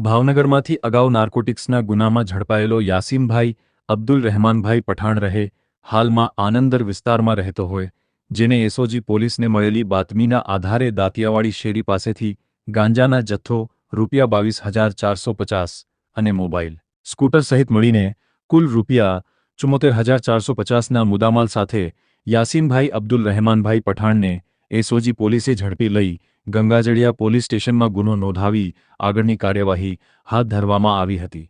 ભાવનગરમાંથી અગાઉ નાર્કોટિક્સના ગુનામાં ઝડપાયેલો યાસીમભાઈ, અબ્દુલ રહેમાનભાઈ પઠાણ રહે, હાલમાં આનંદર વિસ્તારમાં રહેતો હોય, જેને એસઓજી પોલીસને મળેલી બાતમીના આધારે દાંતિયાવાડી શેરી પાસેથી ગાંજાના જથ્થો રૂપિયા બાવીસ હજાર ચારસો પચાસ અને મોબાઈલ સ્કૂટર સહિત મળીને કુલ રૂપિયા ચુમ્મોતેર હજાર ચારસો પચાસના મુદ્દામાલ સાથે યાસીમભાઈ, અબ્દુલ રહેમાનભાઈ પઠાણને એસઓજી પોલીસે ઝડપી લઈ ગંગાજળિયા પોલીસ સ્ટેશનમાં ગુનો નોંધાવી આગળની કાર્યવાહી હાથ ધરવામાં આવી હતી.